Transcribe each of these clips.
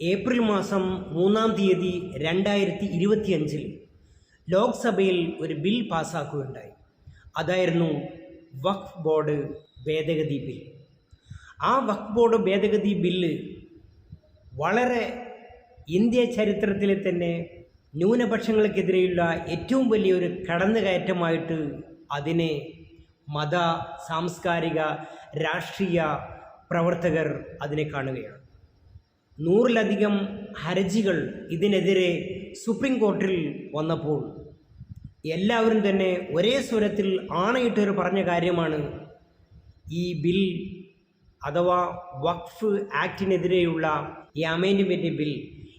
April മാസം മൂന്നാം തീയതി രണ്ടായിരത്തി ഇരുപത്തിയഞ്ചിൽ ലോക്സഭയിൽ ഒരു ബിൽ പാസ്സാക്കുകയുണ്ടായി അതായിരുന്നു വഖഫ് ബോർഡ് ഭേദഗതി ബിൽ. ആ വഖഫ് ബോർഡ് ഭേദഗതി ബില്ല് വളരെ ഇന്ത്യ ചരിത്രത്തിലെ തന്നെ ന്യൂനപക്ഷങ്ങൾക്കെതിരെയുള്ള ഏറ്റവും വലിയൊരു കടന്നുകയറ്റമായിട്ട് അതിനെ മത സാംസ്കാരിക രാഷ്ട്രീയ പ്രവർത്തകർ അതിനെ കാണുകയാണ്. നൂറിലധികം ഹർജികൾ ഇതിനെതിരെ സുപ്രീം കോർട്ടിൽ വന്നപ്പോൾ എല്ലാവരും തന്നെ ഒരേ സ്വരത്തിൽ ആണയിട്ടൊരു പറഞ്ഞ കാര്യമാണ് ഈ ബിൽ അഥവാ വഖഫ് ആക്ടിനെതിരെയുള്ള ഈ അമെൻഡ്മെന്റ് ബിൽ.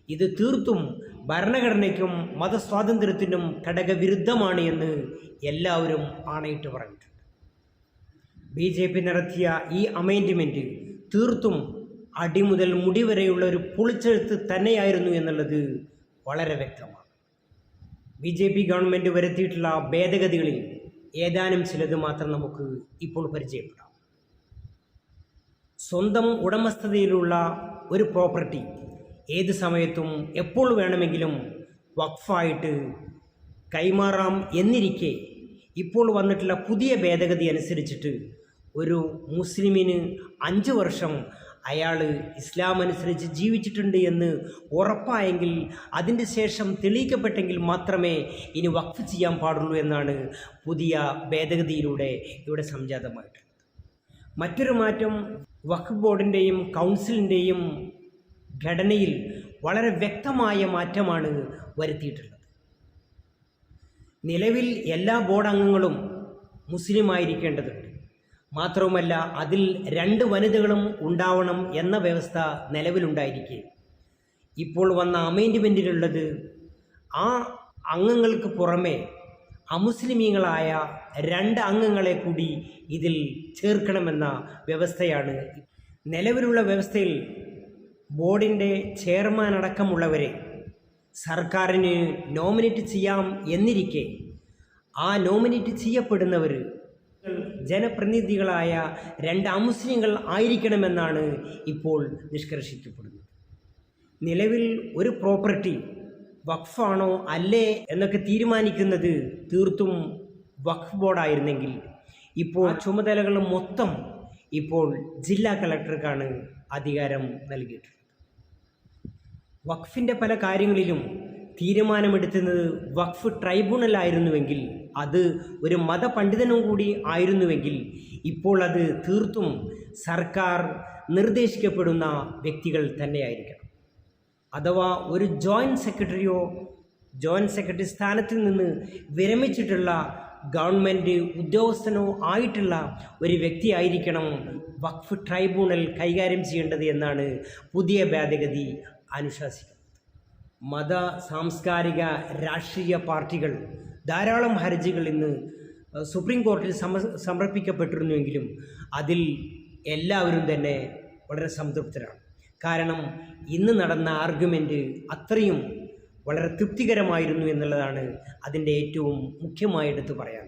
ഇത് തീർത്തും ഭരണഘടനയ്ക്കും മതസ്വാതന്ത്ര്യത്തിനും ഘടകവിരുദ്ധമാണ് എന്ന് എല്ലാവരും ആണയിട്ട് പറഞ്ഞിട്ടുണ്ട്. ബി ജെ പി നടത്തിയ ഈ അമേൻഡ്മെന്റ് തീർത്തും അടിമുതൽ മുടി വരെയുള്ള ഒരു പൊളിച്ചെഴുത്ത് തന്നെയായിരുന്നു എന്നുള്ളത് വളരെ വ്യക്തമാണ്. ബി ജെ പി ഗവൺമെന്റ് വരുത്തിയിട്ടുള്ള ഭേദഗതികളിൽ ഏതാനും ചിലത് മാത്രം നമുക്ക് ഇപ്പോൾ പരിചയപ്പെടാം. സ്വന്തം ഉടമസ്ഥതയിലുള്ള ഒരു പ്രോപ്പർട്ടി ഏത് സമയത്തും എപ്പോൾ വേണമെങ്കിലും വഖഫായിട്ട് കൈമാറാം എന്നിരിക്കെ ഇപ്പോൾ വന്നിട്ടുള്ള പുതിയ ഭേദഗതി അനുസരിച്ചിട്ട് ഒരു മുസ്ലിമിന് അഞ്ച് വർഷം അയാൾ ഇസ്ലാം അനുസരിച്ച് ജീവിച്ചിട്ടുണ്ട് എന്ന് ഉറപ്പായെങ്കിൽ അതിന്റെ ശേഷം തെളിയിക്കപ്പെട്ടെങ്കിൽ മാത്രമേ ഇനി വഖഫ് ചെയ്യാൻ പാടുള്ളൂ എന്നാണ് പുതിയ ഭേദഗതിയിലൂടെ ഇവിടെ സംജാതമായിട്ടുള്ളത് മറ്റൊരു മാറ്റം വഖഫ് ബോർഡിന്റെയും കൗൺസിലിന്റെയും ഘടനയിൽ വളരെ വ്യക്തമായ മാറ്റമാണ് വരുത്തിയിട്ടുള്ളത്. നിലവിൽ എല്ലാ ബോർഡ് അംഗങ്ങളും മുസ്ലിം മാത്രവുമല്ല അതിൽ രണ്ട് വനിതകളും ഉണ്ടാവണം എന്ന വ്യവസ്ഥ നിലവിലുണ്ടായിരിക്കെ. ഇപ്പോൾ വന്ന അമെൻഡ്മെന്റിലുള്ളത് ആ അംഗങ്ങൾക്ക് പുറമെ അമുസ്ലിമീങ്ങളായ രണ്ട് അംഗങ്ങളെ കൂടി ഇതിൽ ചേർക്കണമെന്ന വ്യവസ്ഥയാണ്. നിലവിലുള്ള വ്യവസ്ഥയിൽ ബോർഡിന്റെ ചെയർമാൻ അടക്കമുള്ളവരെ സർക്കാരിന് നോമിനേറ്റ് ചെയ്യാം എന്നിരിക്കെ ആ നോമിനേറ്റ് ചെയ്യപ്പെടുന്നവർ ജനപ്രതിനിധികളായ രണ്ട് അമുസ്ലിങ്ങൾ ആയിരിക്കണമെന്നാണ് ഇപ്പോൾ നിഷ്കർഷിക്കപ്പെടുന്നത്. നിലവിൽ ഒരു പ്രോപ്പർട്ടി വഖഫാണോ അല്ലേ എന്നൊക്കെ തീരുമാനിക്കുന്നത് തീർത്തും വഖഫ് ബോർഡായിരുന്നെങ്കിൽ ഇപ്പോൾ ചുമതലകൾ മൊത്തം ഇപ്പോൾ ജില്ലാ കളക്ടർക്കാണ് അധികാരം നൽകിയിട്ടുള്ളത്. വഖഫിന്റെ പല കാര്യങ്ങളിലും തീരുമാനമെടുക്കുന്നത് വഖഫ് ട്രൈബ്യൂണൽ ആയിരുന്നുവെങ്കിൽ അത് ഒരു മതപണ്ഡിതനും കൂടി ആയിരുന്നുവെങ്കിൽ ഇപ്പോൾ അത് തീർത്തും സർക്കാർ നിർദ്ദേശിക്കപ്പെടുന്ന വ്യക്തികൾ തന്നെയായിരിക്കണം. അഥവാ ഒരു ജോയിന്റ് സെക്രട്ടറിയോ ജോയിന്റ് സെക്രട്ടറി സ്ഥാനത്തിൽ നിന്ന് വിരമിച്ചിട്ടുള്ള ഗവൺമെന്റ് ഉദ്യോഗസ്ഥനോ ആയിട്ടുള്ള ഒരു വ്യക്തിയായിരിക്കണം വഖഫ് ട്രൈബ്യൂണൽ കൈകാര്യം ചെയ്യേണ്ടത് എന്നാണ് പുതിയ ഭേദഗതി അനുശാസിക്കുന്നത്. മത സാംസ്കാരിക രാഷ്ട്രീയ പാർട്ടികൾ ധാരാളം ഹർജികൾ ഇന്ന് സുപ്രീം കോടതിയിൽ സമ സമർപ്പിക്കപ്പെട്ടിരുന്നുവെങ്കിലും അതിൽ എല്ലാവരും തന്നെ വളരെ സംതൃപ്തരാണ്. കാരണം ഇന്ന് നടന്ന ആർഗ്യുമെന്റ് അത്രയും വളരെ തൃപ്തികരമായിരുന്നു എന്നുള്ളതാണ് അതിന്റെ ഏറ്റവും മുഖ്യമായി എടുത്തു പറയാൻ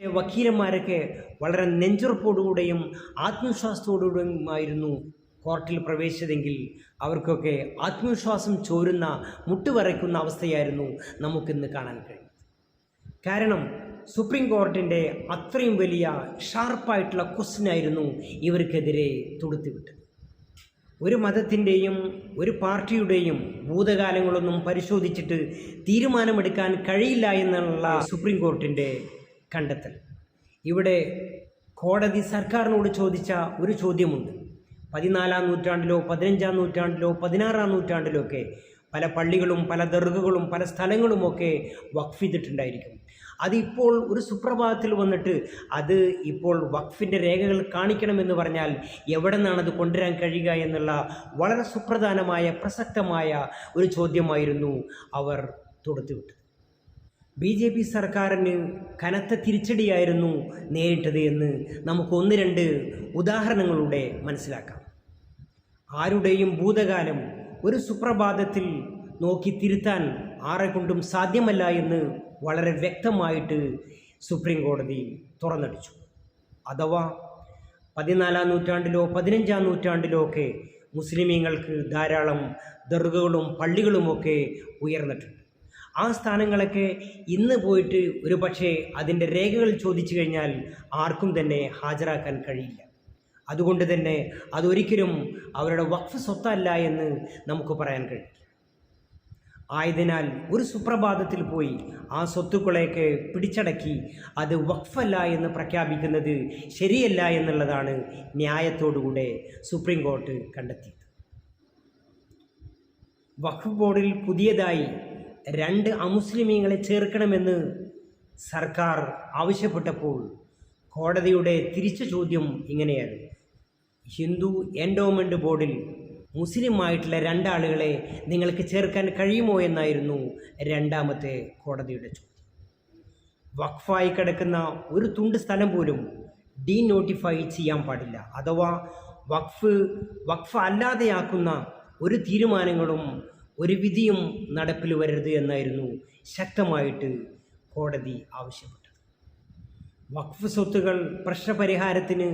വക്കീലന്മാരൊക്കെ വളരെ നെഞ്ചുറപ്പോടുകൂടെയും ആത്മവിശ്വാസത്തോടുകൂടെയുമായിരുന്നു കോർട്ടിൽ പ്രവേശിച്ചതെങ്കിൽ അവർക്കൊക്കെ ആത്മവിശ്വാസം ചോരുന്ന മുട്ടുവരയ്ക്കുന്ന അവസ്ഥയായിരുന്നു നമുക്കിന്ന് കാണാൻ കഴിയും കാരണം സുപ്രീം കോർട്ടിന്റെ അത്രയും വലിയ ഷാർപ്പായിട്ടുള്ള ക്വസ്റ്റ്യനായിരുന്നു ഇവർക്കെതിരെ തൊടുത്തുവിട്ടത്. ഒരു മതത്തിന്റെയും ഒരു പാർട്ടിയുടെയും ഭൂതകാലങ്ങളൊന്നും പരിശോധിച്ചിട്ട് തീരുമാനമെടുക്കാൻ കഴിയില്ല എന്നുള്ള സുപ്രീം കോർട്ടിന്റെ കണ്ടെത്തൽ. ഇവിടെ കോടതി സർക്കാരിനോട് ചോദിച്ച ഒരു ചോദ്യമുണ്ട്. പതിനാലാം നൂറ്റാണ്ടിലോ പതിനഞ്ചാം നൂറ്റാണ്ടിലോ പതിനാറാം നൂറ്റാണ്ടിലോ ഒക്കെ പല പള്ളികളും പല ദർഗകളും പല സ്ഥലങ്ങളുമൊക്കെ വഖഫ് ചെയ്തിട്ടുണ്ടായിരിക്കും. അതിപ്പോൾ ഒരു സുപ്രഭാതത്തിൽ വന്നിട്ട് അത് ഇപ്പോൾ വഖഫിന്റെ രേഖകൾ കാണിക്കണമെന്ന് പറഞ്ഞാൽ എവിടെ നിന്നാണ് അത് കൊണ്ടുവരാൻ കഴിയുക എന്നുള്ള വളരെ സുപ്രധാനമായ പ്രസക്തമായ ഒരു ചോദ്യമായിരുന്നു അവർ തൊടുത്തുവിട്ടത് ബി ജെ പി സർക്കാരിന് കനത്ത തിരിച്ചടിയായിരുന്നു നേരിട്ടത് എന്ന് നമുക്ക് ഒന്ന് രണ്ട് ഉദാഹരണങ്ങളിലൂടെ മനസ്സിലാക്കാം. ആരുടെയും ഭൂതകാലം ഒരു സുപ്രഭാതത്തിൽ നോക്കി തിരുത്താൻ ആരെക്കൊണ്ടും സാധ്യമല്ല എന്ന് വളരെ വ്യക്തമായിട്ട് സുപ്രീം കോടതി തുറന്നടിച്ചു. അഥവാ പതിനാലാം നൂറ്റാണ്ടിലോ പതിനഞ്ചാം നൂറ്റാണ്ടിലോ ഒക്കെ മുസ്ലിമീങ്ങൾക്ക് ധാരാളം ദർഗകളും പള്ളികളുമൊക്കെ ഉയർന്നിട്ടുണ്ട്. ആ സ്ഥാനങ്ങളൊക്കെ ഇന്ന് പോയിട്ട് ഒരു പക്ഷേ അതിന്റെ രേഖകൾ ചോദിച്ചു കഴിഞ്ഞാൽ ആർക്കും തന്നെ ഹാജരാക്കാൻ കഴിയില്ല. അതുകൊണ്ട് തന്നെ അതൊരിക്കലും അവരുടെ വഖഫ് സ്വത്തല്ല എന്ന് നമുക്ക് പറയാൻ കഴിയും. ആയതിനാൽ ഒരു സുപ്രഭാതത്തിൽ പോയി ആ സ്വത്തുക്കളെയൊക്കെ പിടിച്ചടക്കി അത് വഖഫല്ല എന്ന് പ്രഖ്യാപിക്കുന്നത് ശരിയല്ല എന്നുള്ളതാണ് ന്യായത്തോടുകൂടെ സുപ്രീം കോർട്ട് കണ്ടെത്തിയത്. വഖഫ് ബോർഡിൽ പുതിയതായി രണ്ട് അമുസ്ലിമീങ്ങളെ ചേർക്കണമെന്ന് സർക്കാർ ആവശ്യപ്പെട്ടപ്പോൾ കോടതിയുടെ തിരിച്ചു ചോദ്യം ഇങ്ങനെയായിരുന്നു. ഹിന്ദു എൻഡോമെന്റ് ബോർഡിൽ മുസ്ലിമായിട്ടുള്ള രണ്ടാളുകളെ നിങ്ങൾക്ക് ചേർക്കാൻ കഴിയുമോ എന്നായിരുന്നു രണ്ടാമത്തെ കോടതിയുടെ ചോദ്യം. വഖഫായി കിടക്കുന്ന ഒരു തുണ്ട് സ്ഥലം പോലും ഡീ നോട്ടിഫൈ ചെയ്യാൻ പാടില്ല. അഥവാ വഖഫ് വഖഫ് അല്ലാതെയാക്കുന്ന ഒരു തീരുമാനങ്ങളും ഒരു വിധിയും നടപ്പിൽ വരരുത് എന്നായിരുന്നു ശക്തമായിട്ട് കോടതി ആവശ്യപ്പെട്ടത്. വഖഫ് സ്വത്തുകൾ പ്രശ്നപരിഹാരത്തിന്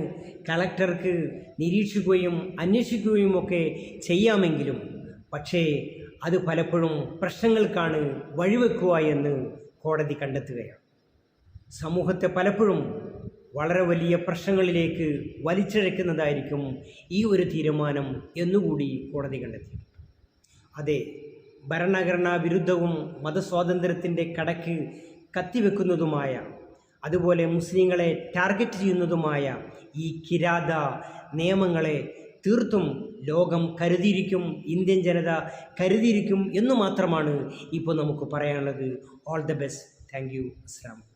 കളക്ടർക്ക് നിരീക്ഷിക്കുകയും അന്വേഷിക്കുകയും ഒക്കെ ചെയ്യാമെങ്കിലും പക്ഷേ അത് പലപ്പോഴും പ്രശ്നങ്ങൾക്കാണ് വഴിവെക്കുക എന്ന് കോടതി കണ്ടെത്തുകയാണ്. സമൂഹത്തെ പലപ്പോഴും വളരെ വലിയ പ്രശ്നങ്ങളിലേക്ക് വലിച്ചിഴക്കുന്നതായിരിക്കും ഈ ഒരു തീരുമാനം എന്നുകൂടി കോടതി കണ്ടെത്തി അതെ ഭരണഘടനാ വിരുദ്ധവും മതസ്വാതന്ത്ര്യത്തിന്റെ കടക്ക് കത്തിവെക്കുന്നതുമായ അതുപോലെ മുസ്ലിങ്ങളെ ടാർഗറ്റ് ചെയ്യുന്നതുമായ ഈ കിരാത നിയമങ്ങളെ തീർത്തും ലോകം കരുതിയിരിക്കും ഇന്ത്യൻ ജനത കരുതിയിരിക്കും എന്ന് മാത്രമാണ് ഇപ്പോൾ നമുക്ക് പറയാനുള്ളത്. All the best thank you Aslam